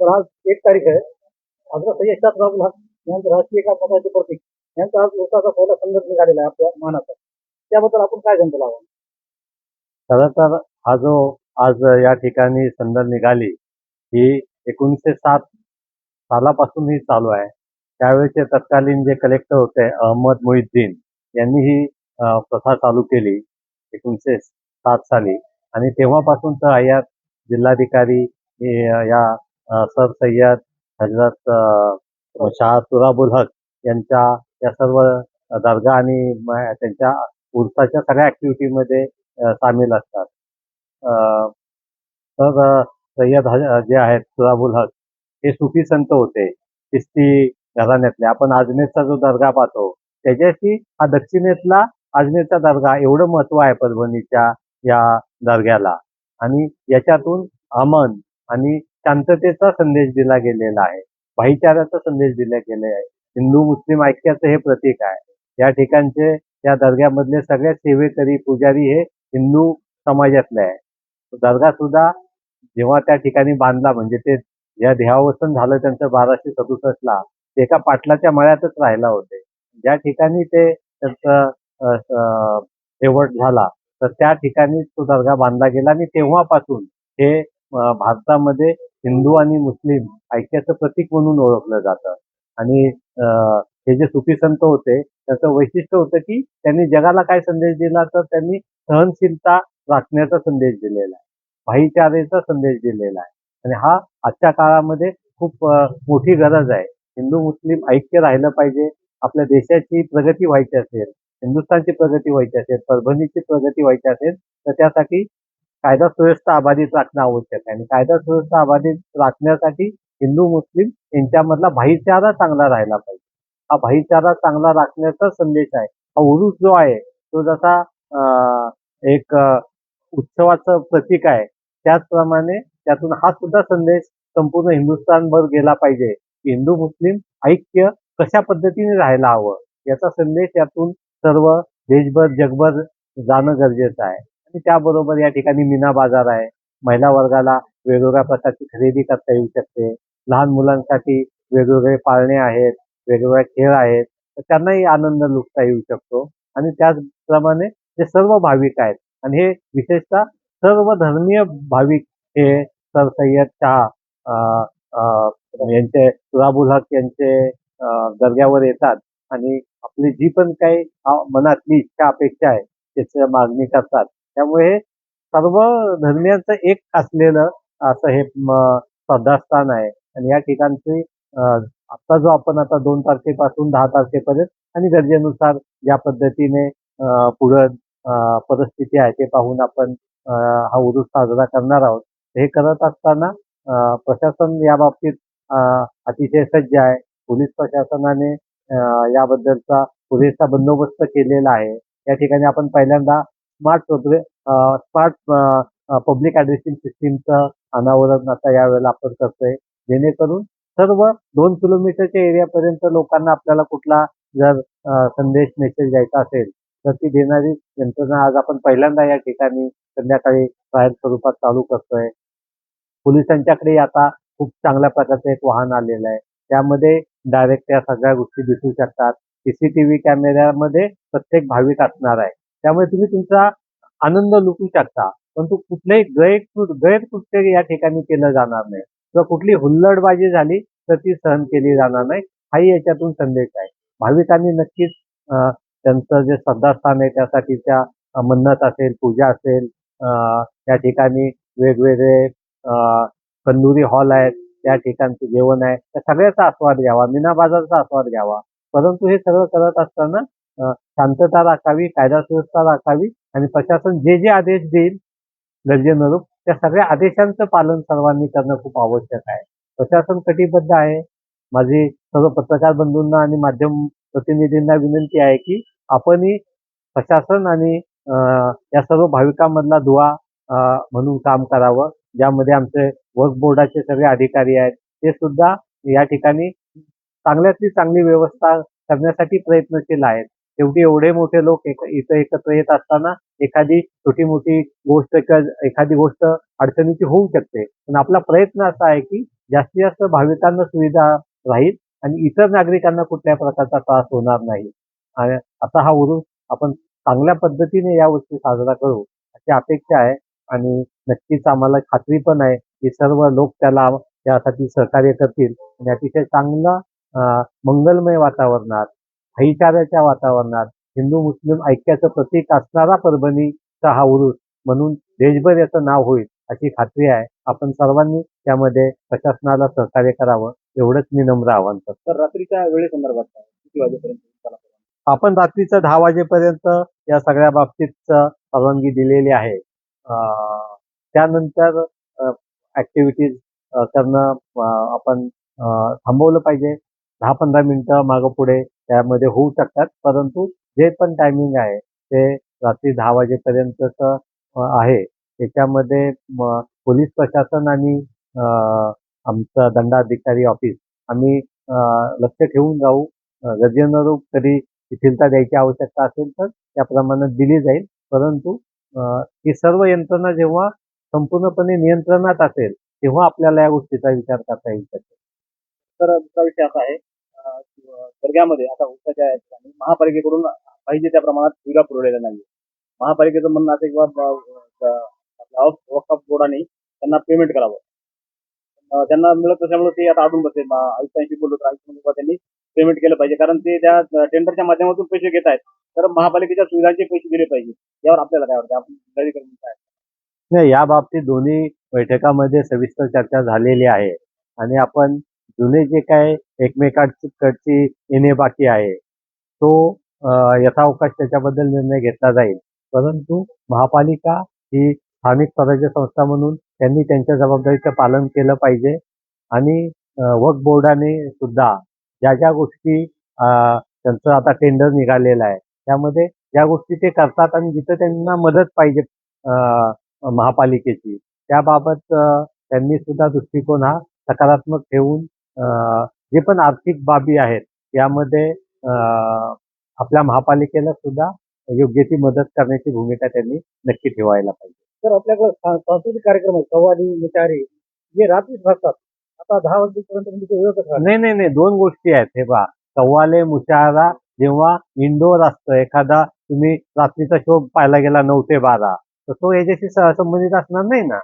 तर आज एक तारीख आहे. हजरत सय्यद शाह अब्दुल यांचं राष्ट्रीय एकात्मताचे प्रतीक यांचा आज दिवसाचा पहिला संघर्ष निघालेला आहे आपल्या मानाचा. त्याबद्दल आपण काय जनतेला हवं खरं तर हा जो आज या ठिकाणी संदर निघाली ही एकोणीसशे सात सालापासून ही चालू आहे. त्यावेळेचे तत्कालीन जे कलेक्टर होते अहमद मोहिद्दीन यांनी ही प्रथा चालू केली एकोणीसशे सात साली. आणि तेव्हापासून तर या जिल्हाधिकारी या सर सय्यद हजरत शाह सुराबुल हक यांच्या या सर्व दर्गा आणि त्यांच्या उर्साच्या सगळ्या ऍक्टिव्हिटीमध्ये सामील असतात. अ, तर सय्यद जे आहेत सुराबुल हक हे सुफी संत होते चिस्ती घराण्यातले. आपण अजमेरचा जो दर्गा पाहतो त्याच्याशी हा दक्षिणेतला अजमेरचा दर्गा एवढं महत्त्व आहे परभणीच्या या दर्ग्याला. आणि याच्यातून अमन आणि शांततेचा संदेश दिला गेलेला आहे. भाईचाराचा संदेश दिला गेले आहे. हिंदू मुस्लिम ऐक्याचं हे प्रतीक आहे. या ठिकाणचे या दर्ग्यामधले सगळे सेवेकरी पुजारी हे हिंदू समाजातले आहे. दर्गा सुद्धा जेव्हा त्या ठिकाणी बांधला म्हणजे ते ज्या देहावसन झालं त्यांचं बाराशे सदुसष्टला ते एका पाटलाच्या मळ्यातच राहिला होते. ज्या ठिकाणी ते त्यांचं शेवट झाला तर त्या ठिकाणी तो दर्गा बांधला गेला आणि तेव्हापासून हे भारतामध्ये हिंदू आणि मुस्लिम ऐक्याचं प्रतीक म्हणून ओळखलं जातं. आणि हे जे सुफी संत होते त्याचं वैशिष्ट्य होतं की त्यांनी जगाला काय संदेश दिला तर त्यांनी सहनशीलता राखण्याचा संदेश दिलेला आहे. भाईचारेचा संदेश दिलेला आहे. आणि हा आजच्या काळामध्ये खूप मोठी गरज आहे. हिंदू मुस्लिम ऐक्य राहिलं पाहिजे. आपल्या देशाची प्रगती व्हायची असेल हिंदुस्थानची प्रगती व्हायची असेल परभणीची प्रगती व्हायची असेल तर त्यासाठी कायदा सुव्यवस्था अबाधित राखणं आवश्यक आहे. आणि कायदा सुव्यवस्था अबाधित राखण्यासाठी हिंदू मुस्लिम यांच्यामधला भाईचारा चांगला राहिला पाहिजे. हा भाईचारा चांगला राखण्याचा संदेश आहे. हा उरुस जो आहे तो जसा एक उत्सवाचं प्रतीक आहे त्याचप्रमाणे त्यातून हा सुद्धा संदेश संपूर्ण हिंदुस्थानभर गेला पाहिजे की हिंदू मुस्लिम ऐक्य कशा पद्धतीने राहायला हवं याचा संदेश यातून सर्व देशभर जगभर जाणं गरजेचं आहे. आणि त्याबरोबर या ठिकाणी मीना बाजार आहे. महिला वर्गाला वेगवेगळ्या प्रकारची खरेदी करता येऊ शकते. लहान मुलांसाठी वेगवेगळे पाळणे आहेत वेगवेगळे खेळ आहेत. तर त्यांनाही आनंद लुटता येऊ शकतो. आणि त्याचप्रमाणे जे सर्व भाविक आहेत आणि हे विशेषतः सर्व धर्मीय भाविक हे सर सय्यद शाह यांचे सुराबुल हक यांचे दर्ग्यावर येतात. आणि आपली जी पण काही मनातली इच्छा अपेक्षा आहे त्याची मागणी करतात. त्यामुळे हे सर्व धर्मियांचं एक असलेलं असं हे श्रद्धास्थान आहे. आणि या ठिकाणची आता जो आपण आता दोन तारखेपासून दहा तारखेपर्यंत आणि गरजेनुसार ज्या पद्धतीने अं, पुढं परिस्थिती आहे ते पाहून आपण हा उरूस साजरा करणार आहोत. हे करत असताना प्रशासन या बाबतीत अतिशय सज्ज आहे. पोलीस प्रशासनाने याबद्दलचा पुरेसा बंदोबस्त केलेला आहे. या ठिकाणी आपण पहिल्यांदा स्मार्ट स्मार्ट पब्लिक ऍड्रेसिंग सिस्टीमचं अनावरण आता यावेळेला आपण करतोय. जेणेकरून सर्व दोन किलोमीटरच्या एरियापर्यंत लोकांना आपल्याला कुठला जर संदेश मेसेज द्यायचा असेल तर ती देणारी यंत्रणा आज आपण पहिल्यांदा या ठिकाणी संध्याकाळी ट्रायल स्वरूपात चालू करतोय. पोलिसांच्याकडे आता खूप चांगल्या प्रकारचं एक वाहन आलेलं आहे. त्यामध्ये डायरेक्ट त्या सगळ्या गोष्टी दिसू शकतात. सीसीटीव्ही कॅमेऱ्यामध्ये प्रत्येक भाविक असणार आहे. त्यामुळे तुम्ही तुमचा आनंद लुटू शकता. परंतु कुठलेही गैर गैरकृत्य या ठिकाणी केलं जाणार नाही. किंवा कुठली हुल्लडबाजी झाली तर ती सहन केली जाणार नाही. हाही याच्यातून संदेश आहे. भाविकांनी नक्कीच त्यांचं जे श्रद्धास्थान आहे त्यासाठीच्या मन्नत असेल पूजा असेल त्या ठिकाणी वेगवेगळे कंदुरी हॉल आहेत त्या ठिकाणचं जेवण आहे. त्या सगळ्याचा आस्वाद घ्यावा मीना बाजारचा आस्वाद घ्यावा. परंतु हे सगळं करत असताना शांतता राखावी कायदा सुव्यवस्था राखावी आणि प्रशासन जे जे आदेश देईल गरजेनुरूप त्या सगळ्या आदेशांचं पालन सर्वांनी करणं खूप आवश्यक आहे. प्रशासन कटिबद्ध आहे. माझी सर्व पत्रकार बंधूंना आणि माध्यम प्रतिनिधींना विनंती आहे की आपणही प्रशासन आणि या सर्व भाविकांमधला दुवा म्हणून काम करावं. ज्यामध्ये आमचे वर्क बोर्डाचे सगळे अधिकारी आहेत ते सुद्धा या ठिकाणी चांगल्यातली चांगली व्यवस्था करण्यासाठी प्रयत्नशील आहेत. शेवटी एवढे मोठे लोक एक इथं एकत्र येत असताना एखादी छोटी मोठी गोष्ट एखादी गोष्ट अडचणीची होऊ शकते. पण आपला प्रयत्न असा आहे की जास्तीत जास्त भाविकांना सुविधा राहील आणि इतर नागरिकांना कुठल्या प्रकारचा त्रास होणार नाही. आणि आता हा उरूस आपण चांगल्या पद्धतीने या वर्षी साजरा करू अशी अपेक्षा आहे आणि नक्कीच आम्हाला खात्री पण आहे की सर्व लोक त्याला त्यासाठी सहकार्य करतील आणि अतिशय चांगलं मंगलमय वातावरणात भाईचाऱ्याच्या वातावरणात हिंदू मुस्लिम ऐक्याचं प्रतीक असणारा परभणीचा हा उरूस म्हणून देशभर याचं नाव होईल अशी खात्री आहे. आपण सर्वांनी त्यामध्ये प्रशासनाला सहकार्य करावं एवढंच मी नम्र आवाहन करतो. तर रात्रीच्या वेळेसंदर्भात किती वाजेपर्यंत? आपण रात्रीचं दहा वाजेपर्यंत या सगळ्या बाबतीत परवानगी दिलेली आहे. त्यानंतर ऍक्टिव्हिटीज करणं आपण थांबवलं पाहिजे. दहा पंधरा मिनिटं मागं पुढे त्यामध्ये होऊ शकतात. परंतु जे पण टायमिंग आहे ते रात्री दहा वाजेपर्यंतच आहे. त्याच्यामध्ये पोलीस प्रशासन आणि आमचं दंडाधिकारी ऑफिस आम्ही लक्ष ठेवून जाऊ. गरजेनुरूप कधी शिथिलता द्यायची आवश्यकता असेल तर त्या प्रमाणात दिली जाईल. परंतु ही सर्व यंत्रणा जेव्हा संपूर्णपणे नियंत्रणात असेल तेव्हा आपल्याला या गोष्टीचा विचार करता येईल तर आमचा विषय असा आहे दर्ग्यामध्ये आता उसाच्या ठिकाणी महापालिकेकडून पाहिजे त्या प्रमाणात सुविधा पुरवलेल्या नाही महापालिकेचं म्हणणं असं किंवा बाबा वक्फ बोर्डाने त्यांना पेमेंट करावं. त्यांना मिळत असल्यामुळे ते आता अडून बसले आयुक्तांशी बोललो तर आयुक्त त्यांनी पेमेंट केलं पाहिजे. कारण ते त्या टेंडरच्या माध्यमातून पैसे घेत आहेत. तर महापालिकेच्या सुविधांचे पैसे दिले पाहिजे. यावर आपल्याला काय वाटतं? आपण काय? नाही या बाबतीत दोन्ही बैठकामध्ये सविस्तर चर्चा झालेली आहे. आणि आपण जुने जे काय एकमेकांकडची येणे बाकी आहे तो यथावकाश त्याच्याबद्दल निर्णय घेतला जाईल. परंतु महापालिका ही स्थानिक स्वराज्य संस्था म्हणून त्यांनी त्यांच्या जबाबदारीचं पालन केलं पाहिजे आणि वक्फ बोर्डाने सुद्धा ज्या ज्या गोष्टी त्यांचं आता टेंडर निघालेलं आहे त्यामध्ये ज्या गोष्टी ते करतात आणि जिथं त्यांना मदत पाहिजे महापालिकेची त्याबाबत त्यांनी सुद्धा दृष्टिकोन हा सकारात्मक ठेवून जे पण आर्थिक बाबी आहेत यामध्ये आपल्या महापालिकेला सुद्धा योग्य ती मदत करण्याची भूमिका त्यांनी नक्की ठेवायला पाहिजे. तर आपल्याकडे सांस्कृतिक कार्यक्रम आहेत कव्वाली मुचारी जे रात्रीच असतात आता दहा वाजेपर्यंत म्हणजे ते वेळच राहणार नाही नाही नाही दोन गोष्टी आहेत. हे पहा कव्वाले मुशारा जेव्हा इंडोर असतं एखादा तुम्ही रात्रीचा शो पाहायला गेला नऊ ते बारा तर तो याच्याशी संबंधित असणार नाही ना.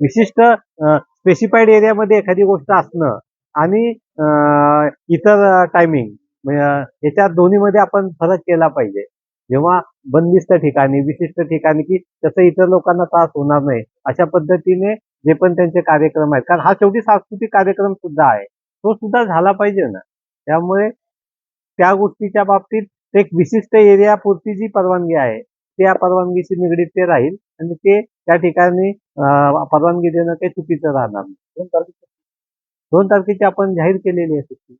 विशिष्ट स्पेसिफाईड एरियामध्ये एखादी गोष्ट असणं आणि इतर टायमिंग म्हणजे, याच्यात दोन्हीमध्ये आपण फरक केला पाहिजे. जेव्हा बंदिस्त ठिकाणी विशिष्ट ठिकाणी की तसं इतर लोकांना त्रास होणार नाही अशा पद्धतीने जे पण त्यांचे कार्यक्रम आहेत. कारण हा शेवटी सांस्कृतिक कार्यक्रम सुद्धा आहे. तो सुद्धा झाला पाहिजे ना. त्यामुळे त्या गोष्टीच्या बाबतीत एक विशिष्ट एरियापुरती जी परवानगी आहे त्या परवानगीशी निगडीत ते राहील आणि ते त्या ठिकाणी परवानगी देणं काही चुकीचं राहणार नाही. दोन तारखेची आपण जाहीर केलेली आहे सुट्टी.